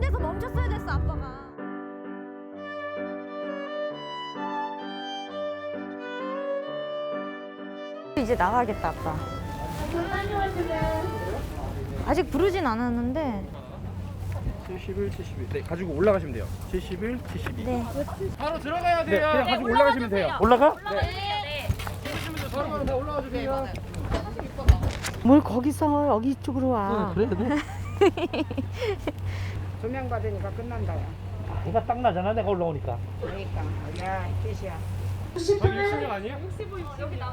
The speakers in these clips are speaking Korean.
이런 데서 멈췄어야 됐어 아빠가. 이제 나가겠다 아빠. 아직 부르진 않았는데. 71, 72. 네, 가지고 올라가시면 돼요. 71, 72. 네. 바로 들어가야 돼요. 네, 그냥 가지고 올라가시면 돼요. 올라가? 네. 바로 다 올라가 주세요. 뭘 거기서 여기 쪽으로 와. 그래야 돼. 조명 받으니까 끝난다. 야. 해가 딱 나잖아, 내가 올라오니까. 그러니까 야 뜻이야. 66 아니에요?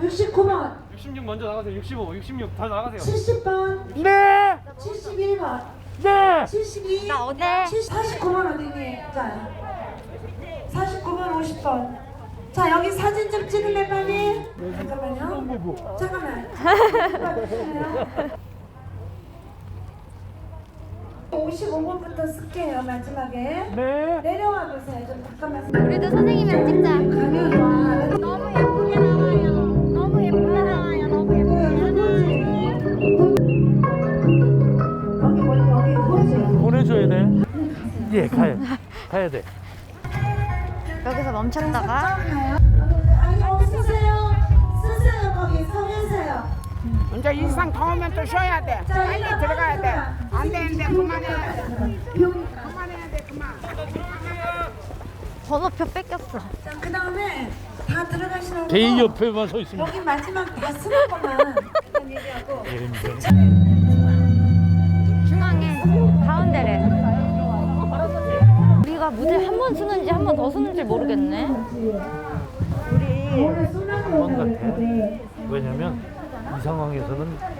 69번, 66 먼저 나가세요. 65, 66 다 나가세요. 70번, 네! 71번, 네! 72, 나 어디? 49번 어디니? 자, 49번, 50번. 자, 여기 사진 좀 찍을래 빨리? 잠깐만요. 잠깐만. 55번부터 쓸게요 마지막에. 네! 내려와 보세요. 좀 잠깐만. 우리도 선생님이랑 찍자. 가면이 와. 너무 예쁘게 나와요. 너무 예쁘게 나와요. 너무 예쁘게 나와요. 여기 멀리 여기 보지. 보내줘야 돼. 예, 가야 가야 돼. 여기서 멈췄다가. 이제 일상 더우면 또 쉬어야 돼. 빨리 들어가야 돼. 안 되는데 그만해야 돼. 그만해야 돼 그만. 번호표 뺏겼어. 자, 그 다음에 다 들어가시는 대의 거 옆에만 서 있으면 여기 마지막 다 쓰는 것만 일단 얘기하고 중앙에 가운데래. 우리가 무대 한 번 쓰는지 한 번 더 쓰는지 모르겠네. 소나무 번 같아. 왜냐면 이 상황에서는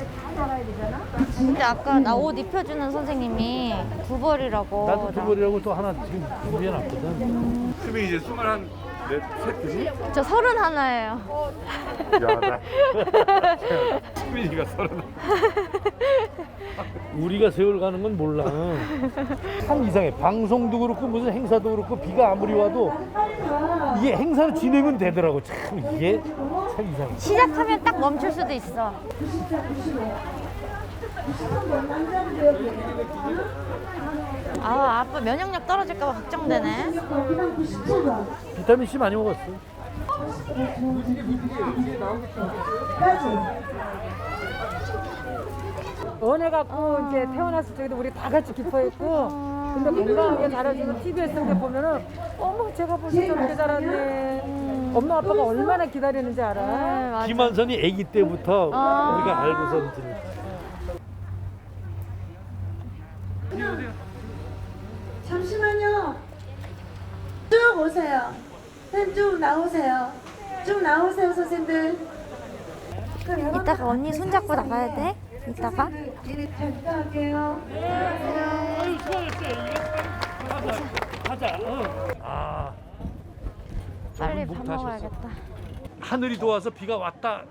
근데 아까 나 옷 입혀주는 선생님이 두벌이라고. 나도 두벌이라고 또 하나 지금 준비해놨거든. 수빈이 이제 스물 한 넷, 셋 되지? 저 서른 하나예요. 야, 나. 수빈이가 서른. 우리가 세월 가는 건 몰라. 참 이상해. 방송도 그렇고 무슨 행사도 그렇고 비가 아무리 와도 이게 행사는 진행은 되더라고. 참 이게 참 이상해. 시작하면 딱 멈출 수도 있어. 아, 아빠 면역력 떨어질까봐 걱정되네. 여기랑 97번 비타민 C 많이 먹었어. 까지 원해 갖고 이제 태어났을 적에도 우리 다 같이 기뻐했고 근데 건강하게 자라지고 TV에서 이렇게 보면은 어머 제가 벌써 저렇게 자랐네 엄마 아빠가 얼마나 기다리는지 알아? 네, 맞아. 김한선이 아기 때부터 아. 우리가 알고선 들 잠시만요 쭉 오세요 쌤쭉 나오세요 쭉 나오세요 선생님들 이따가 언니 손잡고 나가야 돼. 이따가. 네, 잘 부탁할게요 가자. 어. 아. 빨리 목 밥. 먹어야겠다. 하늘이 도와서 비가 왔다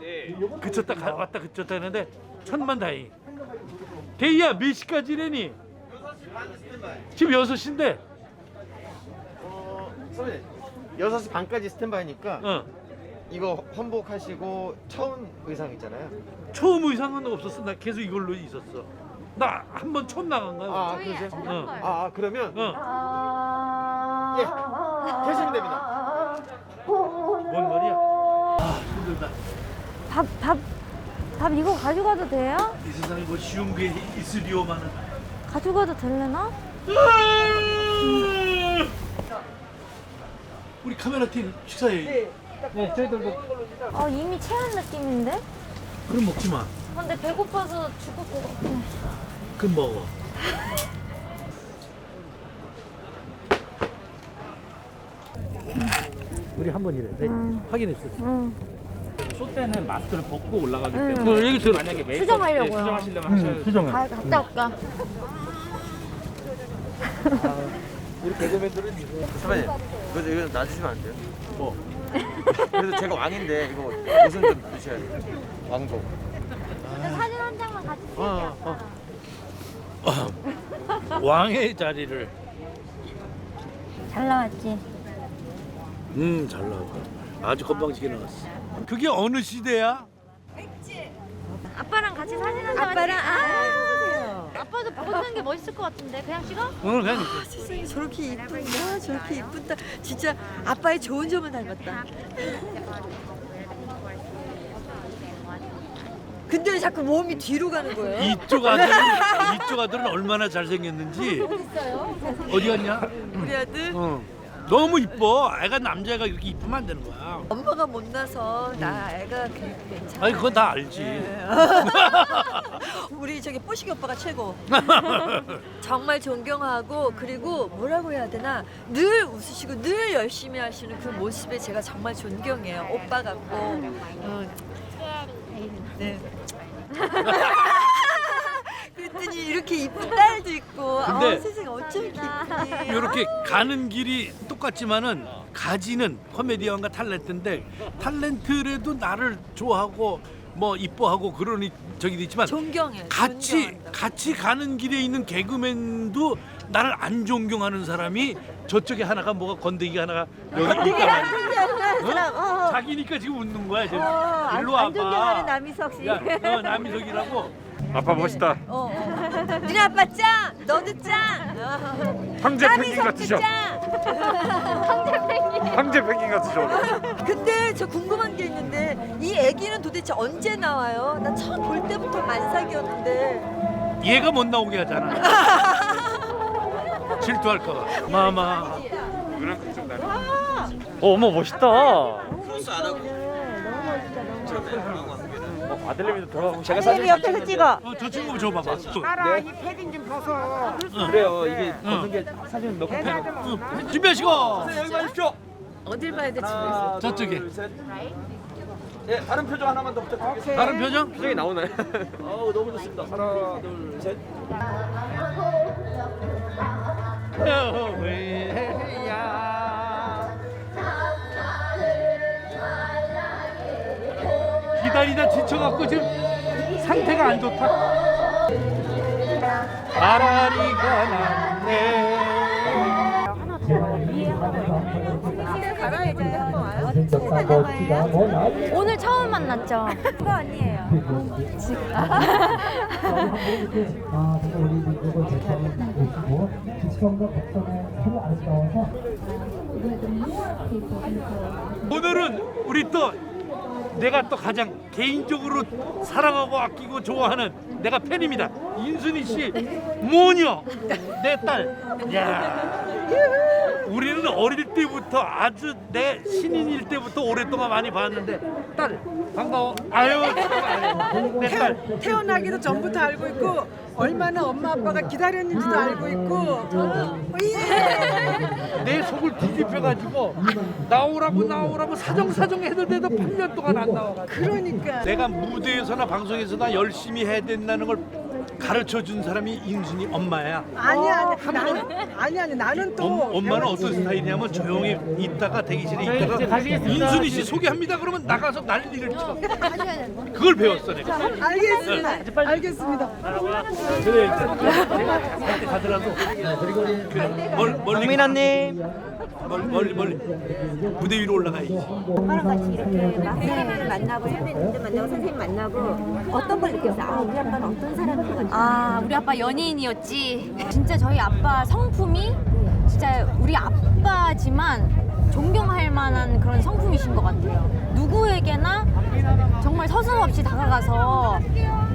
그쳤다 가, 왔다 그쳤다 했는데 천만 다행히 대희야 몇 시까지래니? 지금 6시인데 어, 선배님 6시 반까지 스탠바이니까 어. 이거 환복하시고 처음 의상 있잖아요 처음 의상은 없었어 나 계속 이걸로 있었어 나 한 번 처음 나간 거야 아 그러세요? 어. 아, 아 그러면 어. 예 계시면 됩니다 뭔 말이야 아 힘들다 밥, 밥, 밥 이거 가져가도 돼요? 이 세상에 뭐 쉬운 게 있으리오마는 가져가도 될래나? 우리 카메라 팀 식사해 네 저희들도 어, 이미 체한 느낌인데? 그럼 먹지 마 근데 배고파서 죽을 것 같아. 그럼 먹어 우리 한 번 이래 네, 확인했어 응. 쇼 때는 마스크를 벗고 올라가기 응. 때문에 어, 들어 만약에 메이크업 수정하려고요. 때 수정하시려면 하셔야 돼요. 수정해 가, 갔다 올까? 우리 개그맨들은 이거 선배님 이거, 이거 놔주시면 안 돼요? 뭐? 그래도 제가 왕인데 이거 옷은 좀 주셔야 돼요 근데 사진 한 장만 같이 찍자. 어, 어. 왕의 자리를 잘 나왔지? 음잘 나왔다 아주 건방지게 나왔어 그게 어느 시대야? 아빠랑 같이 사진 한 아빠랑 아, 아빠도 벗는 게 멋있을 것 같은데 그냥 찍어? 오늘 그냥 아, 세상에 저렇게 이쁜가? 저렇게 이쁜다. 진짜 아빠의 좋은 점을 닮았다. 근데 왜 자꾸 몸이 뒤로 가는 거예요? 이쪽 아들은 이쪽 아들은 얼마나 잘생겼는지 어디 갔냐? 우리 아들 어. 너무 이뻐. 애가 남자가 이렇게 이쁘면 안 되는 거야. 엄마가 못 나서 나 애가 그- 괜찮아. 아니 그건 다 알지. 우리 저기 뽀식이 오빠가 최고. 정말 존경하고 그리고 뭐라고 해야 되나 늘 웃으시고 늘 열심히 하시는 그 모습에 제가 정말 존경해요. 오빠 같고. 어, 네. 그랬더니 이렇게 이쁜 딸도 있고. 근데 아, 세상에 어쩜 이렇게 이쁘니. 이렇게 가는 길이 똑같지만은 가지는 코미디언과 탤런트인데 탤런트라도 나를 좋아하고 뭐 이뻐하고 그러니 저기 있지만 존경해. 같이 존경한다. 같이 가는 길에 있는 개그맨도 나를 안 존경하는 사람이 저쪽에 하나가 뭐가 건더기가 하나가 여기 있 단 말이야. 어? 자기니까 지금 웃는 거야 지금. 일로 와봐. 안 존경하는 남희석 씨. 야, 어, 남희석이라고. 아빠 멋있다. 어, 어. 니네 아빠 짱! 너도 짱! 어. 황제 펭귄 남희석도 같으셔. 짱! 황제 펭귄 같으셔. 근데 저 궁금한 게 있는데 이 애기는 도대체 언제 나와요? 나 처음 볼 때부터 만삭이었는데 얘가 못 나오게 하잖아. 질투할까 봐. 마마. 어, 어머 멋있다. 크로스 안 하고 처음에 한개는 어, 아들님도 돌아가고 제가 사진 옆에서 찍어. 어, 저 친구 줘봐봐. 그래요 이게 응. 게 사진 몇개 응. 준비하시고. 여기 봐주십시오. 어딜 봐야 돼 하나, 저쪽에. 둘, 셋. 예, 다른 표정 하나만 더 부탁드리겠습니다. 다른 표정? 표정이 나오나요? 어우 너무 좋습니다. 하나, 둘, 셋. 기다리다 지쳐갖고 지금 상태가 안 좋다. 아라리가 났네. 오늘 처음 만났죠? 그거 아니에요. 오늘은 우리 또 내가 또 가장 개인적으로 사랑하고 아끼고 좋아하는 내가 팬입니다. 인순이 씨 모녀 내 딸. 야. 우리는 어릴 때부터 아주 내 신인일 때부터 오랫동안 많이 봤는데 딸 반가워. 아유 내 딸. 태어나기도 전부터 알고 있고 얼마나 엄마 아빠가 기다렸는지도 알고 있고 어, 예. 내 속을 뒤집혀가지고 나오라고 나오라고 사정사정 했는데도 8년 동안 안 나와가지고 그러니까 내가 무대에서나 방송에서나 열심히 해야 된다는 걸 가르쳐 준 사람이 인순이 엄마야. 아니 아니 나는 아니 아니 나는 또 엄, 엄마는 배웠지. 어떤 스타일이냐면 조용히 있다가 대기실에 이제 있다가. 인순이 씨 소개합니다 그러면 나가서 난리를 쳐. 그걸 배웠어 내가. 알겠습니다 알겠습니다 그래 그때 가더라도 그 멀, 멀리 박민아님. 멀리 멀리 멀리 무대 위로 올라가야지. 엄마랑 같이 이렇게 막 선생님을 만나고 선배님들 만나고 선생님 만나고 어떤 걸 느꼈어? 아 우리 아빠는 어떤 사람인 것 같아? 아 우리 아빠 연예인이었지 진짜 저희 아빠 성품이 진짜 우리 아빠지만 존경할 만한 그런 성품이신 것 같아요 누구에게나 정말 서슴없이 다가가서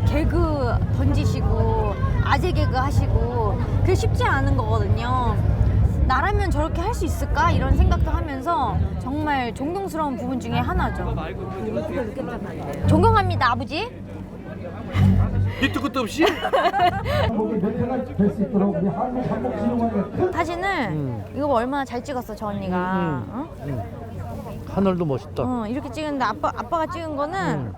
개그 던지시고 아재 개그 하시고 그게 쉽지 않은 거거든요 수 있을까? 이런 생각도 하면서 정말 존경스러운 부분 중에 하나죠. 존경합니다 아버지. 밑도 끝도 없이? 사진을 이거 봐, 얼마나 잘 찍었어 저 언니가. 어? 하늘도 멋있다. 어, 이렇게 찍은데 아빠 아빠가 찍은 거는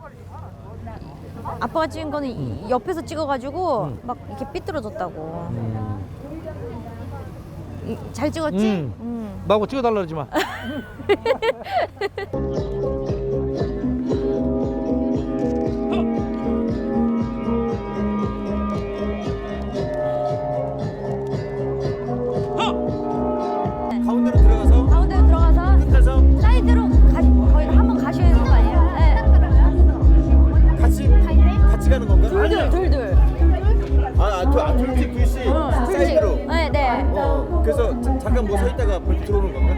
아빠가 찍은 거는 이- 옆에서 찍어가지고 막 이렇게 삐뚤어졌다고. 이- 잘 찍었지? 음. 음. 나하고 찍어달라 그러지 마. 가운데로 들어가서 가운데로 들어가서 끝에서 사이드로 가, 거의 한번 가셔야 되는 거 아니에요? 네. 같이 같이 가는 건가? 둘둘 둘 둘 아, 아, 저, 아, 아 둘째 글씨 응, 둘째. 사이드로. 네, 네. 어 그래서 자- 잠깐 뭐 서 있다가 벌써 들어오는 건가?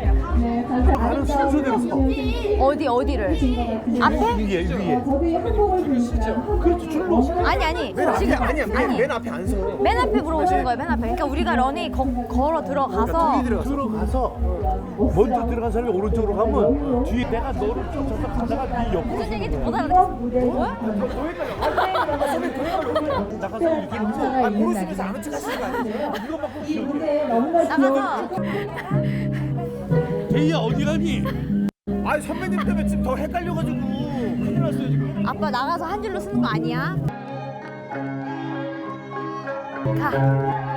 나는 순서대로 서. 어디 어디를? 앞에? 위에 위에. 그렇지 줄로. 아니 아니. 맨 앞에 지금 아니야 맨, 맨 앞에 안 서. 맨 앞에 물어보시는 거예요. 맨 앞에. 그러니까 우리가 런이 거, 걸어 들어가서 들어갔어. 들어가서 먼저 들어간 사람이 오른쪽으로 가면 뒤에 내가 너를 쫓아서 가다가 네 옆으로 무슨 얘기인지 못 알아듣겠어. 뭐야? 나가서 이렇게 하면서 아 모르시면서 아는 척 하시는 거 아니에요? 이거 막 나가서 대희야 어디 가니? 아 선배님 때문에 지금 더 헷갈려가지고 큰일 났어요 지금. 아빠 나가서 한 줄로 쓰는 거 아니야? 가.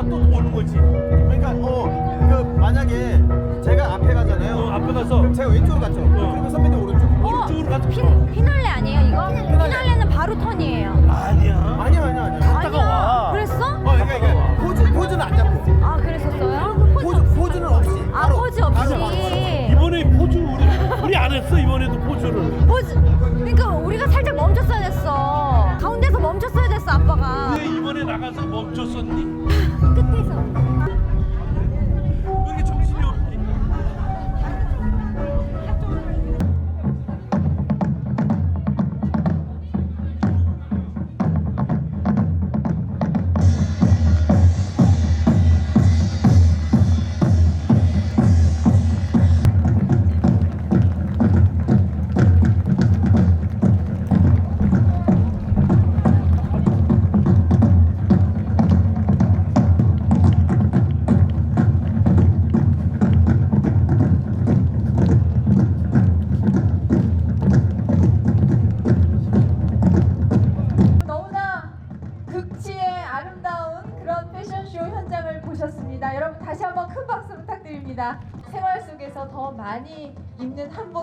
갔다가 또 오는 거지. 그러니까 어그 만약에 제가 앞에 가잖아요. 어, 앞에 가서 그럼 제가 왼쪽으로 갔죠. 그러면 선배님 오른쪽. 오른쪽으로 가서 피, 피날레 아니에요 이거? 피날레 는 바로 턴이에요. 아니야. 아니야 아니야 아니야. 갔다가 와. 그랬어? 어 그러니까 이게 포즈 포즈는 안 잡고 아 그랬었어요? 포즈 포즈는 없이. 아 바로, 포즈 바로, 없이 바로, 바로. 이번에 포즈 우리 우리 안 했어 이번에도 포즈를. 포즈 그러니까 우리가 살짝 멈췄어야 됐어 가운데서 멈췄어야 됐어 아빠가 왜 이번에 나가서 멈췄었니? 끝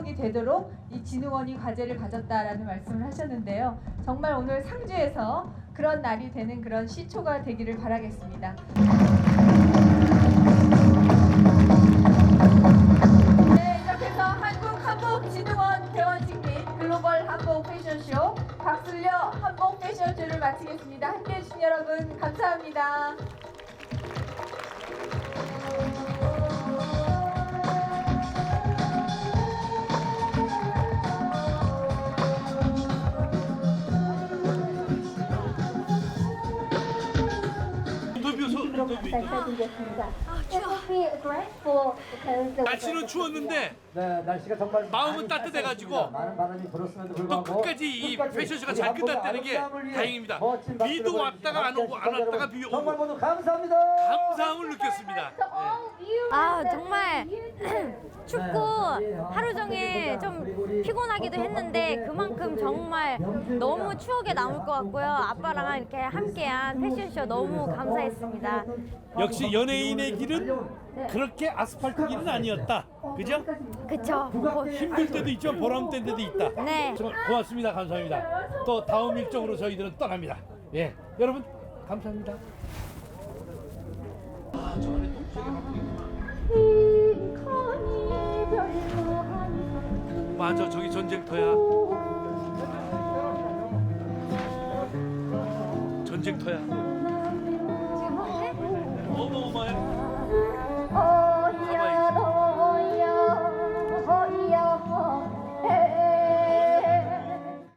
한복이 되도록 이 진흥원이 과제를 가졌다라는 말씀을 하셨는데요. 정말 오늘 상주에서 그런 날이 되는 그런 시초가 되기를 바라겠습니다. 네, 이렇게 해서 한국 한복 진흥원 개원식 및 글로벌 한복 패션쇼 박슬려 한복 패션쇼를 마치겠습니다. 함께해 주신 여러분 감사합니다. 소 인터뷰. 날씨는 추웠는데 네, 날씨가 정말 마음은 따뜻해가지고 많은 바람이 불었음에도 또 불구하고 끝까지 이 끝까지 패션쇼가 우리 잘 한국의 끝났다는 게 아름다움을 위해 다행입니다. 멋진 박수를 비도 보내주신 왔다가 안 오고 안 함께해 왔다가 주신 비 정말 오고 모두 감사합니다. 감사함을 느꼈습니다. 아 정말 춥고 하루 종일 좀 피곤하기도 했는데 그만큼 정말 너무 추억에 남을 것 같고요 아빠랑 이렇게 함께한 패션쇼 너무 감사했습니다 역시 연예인의 길은 그렇게 아스팔트 길은 아니었다. 그죠? 그쵸 힘들 때도 있지만 보람 된 때도 있다. 네 정말 고맙습니다. 감사합니다. 또 다음 일정으로 저희들은 떠납니다. 예, 여러분 감사합니다. 맞아 저기 전쟁터야. 전쟁터야. 어마어마해.